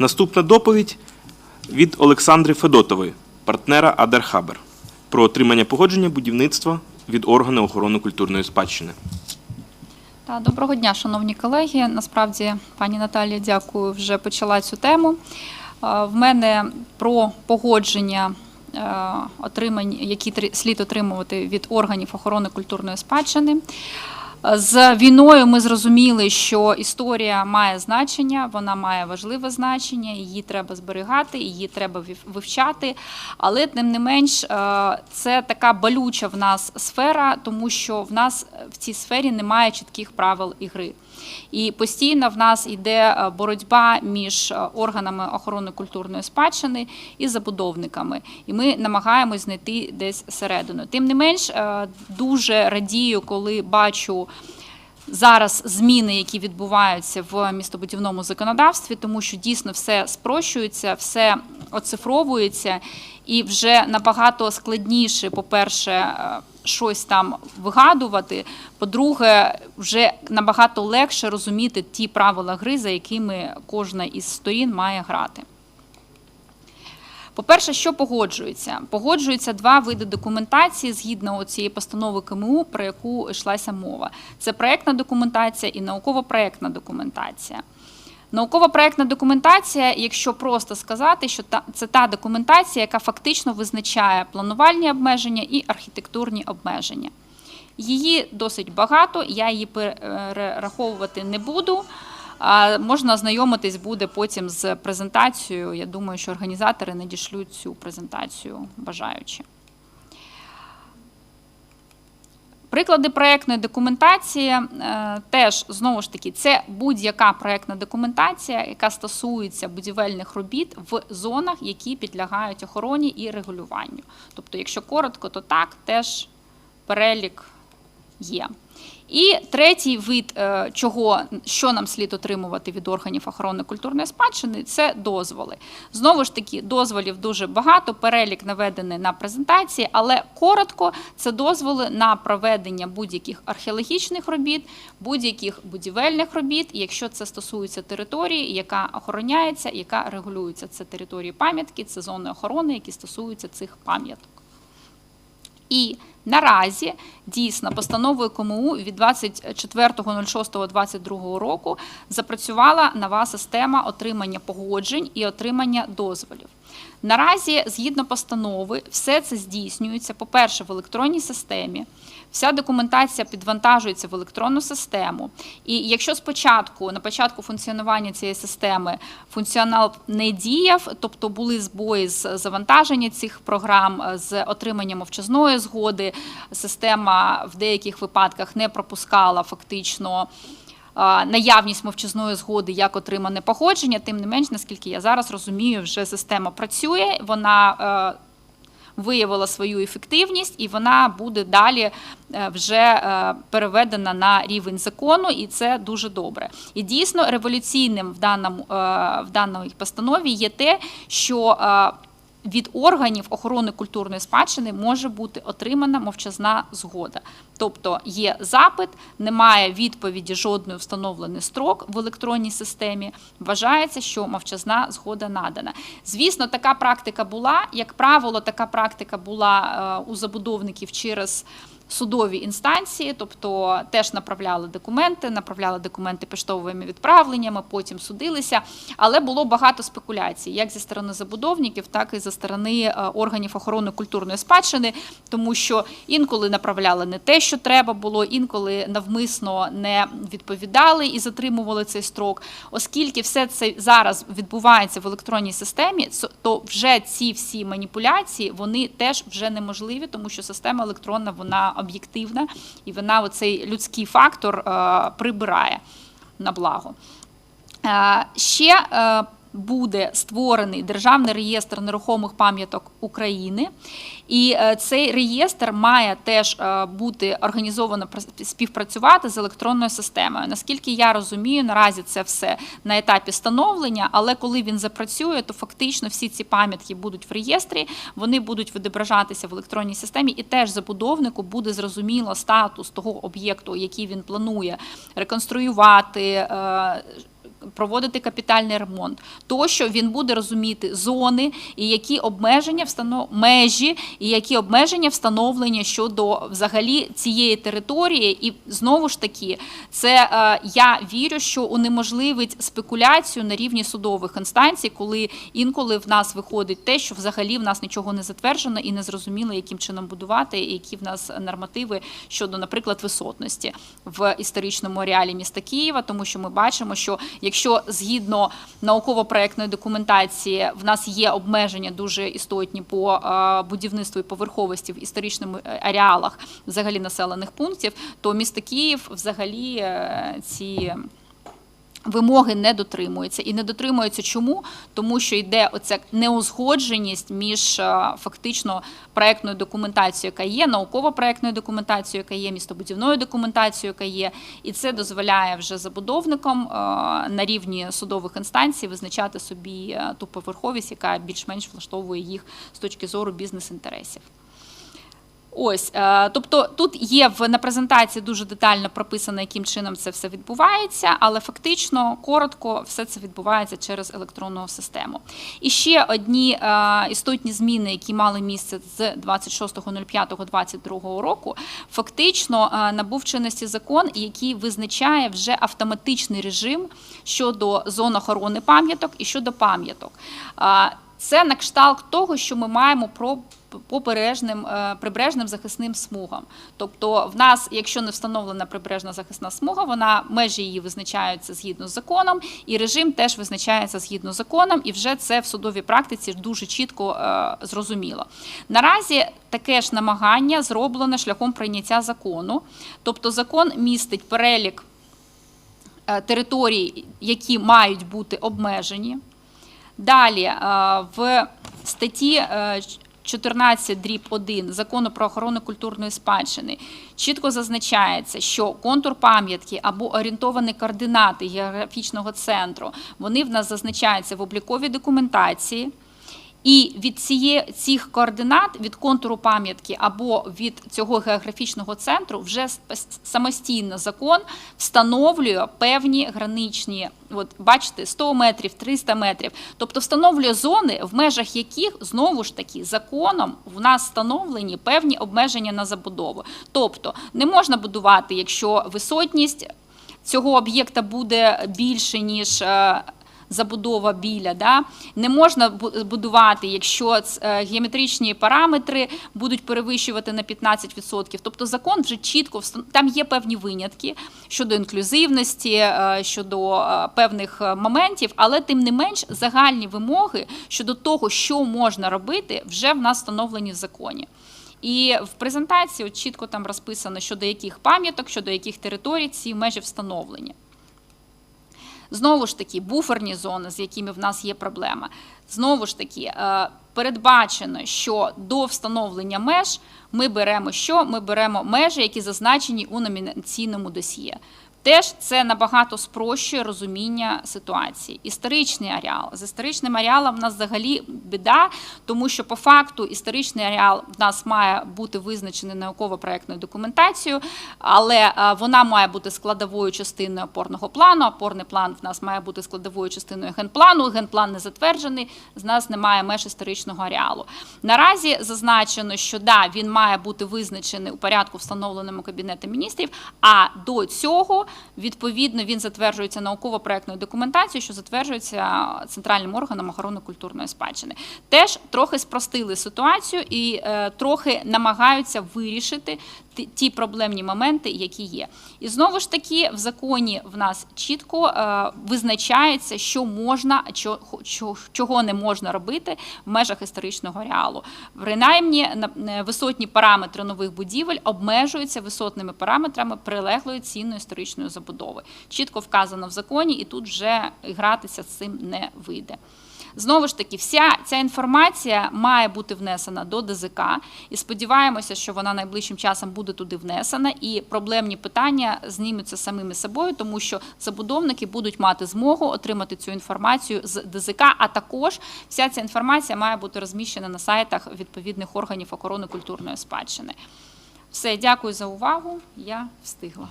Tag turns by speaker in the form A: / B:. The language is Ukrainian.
A: Наступна доповідь від Олександри Федотової, партнера Адерхабер, про отримання погодження будівництва від органу охорони культурної спадщини.
B: Доброго дня, шановні колеги. Насправді, пані Наталія, дякую, вже почала цю тему. Е, В мене про погодження е, отримань, які слід отримувати від органів охорони культурної спадщини. З війною ми зрозуміли, що історія має значення, вона має важливе значення, її треба зберігати, її треба вивчати. Але тим не менш, е, це така болюча в нас сфера, тому що в нас в цій сфері немає чітких правил ігри. І постійно в нас йде е, боротьба між е, органами охорони культурної спадщини і забудовниками. І ми намагаємось знайти десь середину. Тим не менш, е, дуже радію, коли бачу. Зараз зміни, які відбуваються в містобудівному законодавстві, тому що дійсно все спрощується, все оцифровується, і вже набагато складніше, по-перше, е, щось там вигадувати. По-друге, вже набагато легше розуміти ті правила гри, за якими кожна із сторін має грати. По-перше, що погоджується? Погоджуються два види документації згідно цієї постанови КМУ, про яку йшлася мова. Це проектна документація і науково-проектна документація. Науково-проектна документація, якщо просто сказати, що та- це та документація, яка фактично визначає планувальні обмеження і архітектурні обмеження. Її досить багато, я її перераховувати не буду. Можна ознайомитись буде потім з презентацією. Я думаю, що організатори надішлють цю презентацію бажаючи. Приклади проєктної документації е, теж знову ж таки це будь-яка проєктна документація, яка стосується будівельних робіт в зонах, які підлягають охороні і регулюванню. Тобто, якщо коротко, то так теж перелік є. І третій вид, е, чого що нам слід отримувати від органів охорони культурної спадщини, це дозволи. Знову ж таки, дозволів дуже багато. Перелік наведений на презентації, але коротко це дозволи на проведення будь-яких археологічних робіт, будь-яких будівельних робіт, якщо це стосується території, яка охороняється, яка регулюється. Це території пам'ятки, це зони охорони, які стосуються цих пам'яток. І наразі дійсно постановою КМУ від 24.06.22 року запрацювала нова система отримання погоджень і отримання дозволів. Наразі, згідно постанови, все це здійснюється, по-перше, в електронній системі. Вся документація підвантажується в електронну систему. І якщо спочатку, на початку функціонування цієї системи, функціонал не діяв, тобто були збої з завантаження цих програм, з отриманням мовчазної згоди, система в деяких випадках не пропускала фактично. Наявність мовчазної згоди як отримане походження, тим не менш, наскільки я зараз розумію, вже система працює, вона е, виявила свою ефективність, і вона буде далі е, вже е, переведена на рівень закону, і це дуже добре. І дійсно революційним в даному в даній постанові є те, що від органів охорони культурної спадщини може бути отримана мовчазна згода. Тобто є запит, немає відповіді жодної встановлений строк в електронній системі. Вважається, що мовчазна згода надана. Звісно, така практика була. Як правило, така практика була е, у забудовників через. Судові інстанції, тобто теж направляли документи, направляли документи поштовими відправленнями, потім судилися. Але було багато спекуляцій, як зі сторони забудовників, так і зі сторони е, органів охорони культурної спадщини, тому що інколи направляли не те, що треба було, інколи навмисно не відповідали і затримували цей строк. Оскільки все це зараз відбувається в електронній системі, то вже ці всі маніпуляції вони теж вже неможливі, тому що система електронна вона об'єктивна і вона оцей людський фактор е, прибирає на благо. Е, Ще е, буде створений державний реєстр нерухомих пам'яток України, і е, цей реєстр має теж е, бути організовано пр- співпрацювати з електронною системою. Наскільки я розумію, наразі це все на етапі становлення, але коли він запрацює, то фактично всі ці пам'ятки будуть в реєстрі, вони будуть відображатися в електронній системі, і теж забудовнику буде зрозуміло статус того об'єкту, який він планує реконструювати. Проводити капітальний ремонт, тощо він буде розуміти зони і які обмеження встанов... межі, і які обмеження встановлення щодо взагалі цієї території. І знову ж таки, це е, я вірю, що унеможливить спекуляцію на рівні судових інстанцій, коли інколи в нас виходить те, що взагалі в нас нічого не затверджено і не зрозуміло, яким чином будувати, і які в нас нормативи щодо, наприклад, висотності в історичному ареалі міста Києва, тому що ми бачимо, що якщо згідно науково-проектної документації в нас є обмеження дуже істотні по е, будівництву і поверховості в історичних е, ареалах взагалі населених пунктів, то місто Київ взагалі е, ці. Вимоги не дотримуються і не дотримуються чому? Тому що йде оця неузгодженість між е, фактично проектною документацією, яка є, науково-проектною документацією, яка є, містобудівною документацією, яка є, і це дозволяє вже забудовникам е, на рівні судових інстанцій визначати собі е, ту поверховість, яка більш-менш влаштовує їх з точки зору бізнес-інтересів. Ось, е, тобто тут є в на презентації дуже детально прописано, яким чином це все відбувається, але фактично коротко все це відбувається через електронну систему. І ще одні е, істотні зміни, які мали місце з 26.05.22 року, фактично е, набув чинності закон, який визначає вже автоматичний режим щодо зон охорони пам'яток і щодо пам'яток. Це на кшталт того, що ми маємо про побережним е, прибережним захисним смугам. Тобто, в нас, якщо не встановлена прибережна захисна смуга, вона межі її визначаються згідно з законом, і режим теж визначається згідно з законом, і вже це в судовій практиці дуже чітко е, зрозуміло. Наразі таке ж намагання зроблено шляхом прийняття закону, тобто закон містить перелік е, територій, які мають бути обмежені. Далі в статті 14 дріб 1 закону про охорону культурної спадщини чітко зазначається, що контур пам'ятки або орієнтовані координати географічного центру вони в нас зазначаються в обліковій документації. І від ціє, цих координат, від контуру пам'ятки або від цього географічного центру, вже самостійно закон встановлює певні граничні, от бачите, 100 метрів, 300 метрів. Тобто встановлює зони, в межах яких знову ж таки законом в нас встановлені певні обмеження на забудову. Тобто не можна будувати, якщо висотність цього об'єкта буде більше ніж. Забудова біля, да? не можна бу- будувати, якщо е, геометричні параметри будуть перевищувати на 15%. Тобто закон вже чітко там є певні винятки щодо інклюзивності, е, щодо е, певних моментів, але тим не менш загальні вимоги щодо того, що можна робити, вже в нас встановлені в законі. І в презентації от чітко там розписано, щодо яких пам'яток, щодо яких територій ці межі встановлені. Знову ж таки, буферні зони, з якими в нас є проблема. Знову ж таки, е, передбачено, що до встановлення меж ми беремо що? Ми беремо межі, які зазначені у номінаційному досьє. Теж це набагато спрощує розуміння ситуації. Історичний ареал. З історичним ареалом в нас взагалі біда, тому що по факту історичний ареал в нас має бути визначений науково-проектною документацією, але е, вона має бути складовою частиною опорного плану. Опорний план в нас має бути складовою частиною генплану. Генплан не затверджений, з нас немає меж історичного ареалу. Наразі зазначено, що да, він має бути визначений у порядку, встановленому Кабінетом міністрів. А до цього відповідно він затверджується науково-проектною документацією, що затверджується центральним органом охорони культурної спадщини. Теж трохи спростили ситуацію і е, трохи намагаються вирішити ті- проблемні моменти, які є. І знову ж таки, в законі в нас чітко е, визначається, що можна, чого не можна робити в межах історичного ареалу. Принаймні, на- е, висотні параметри нових будівель обмежуються висотними параметрами прилеглої цінної історичної забудови. Чітко вказано в законі, і тут вже гратися з цим не вийде. Знову ж таки, вся ця інформація має бути внесена до ДЗК, і сподіваємося, що вона найближчим часом буде туди внесена, і проблемні питання знімуться самими собою, тому що забудовники будуть мати змогу отримати цю інформацію з ДЗК. А також вся ця інформація має бути розміщена на сайтах відповідних органів охорони культурної спадщини. Все, дякую за увагу. Я встигла.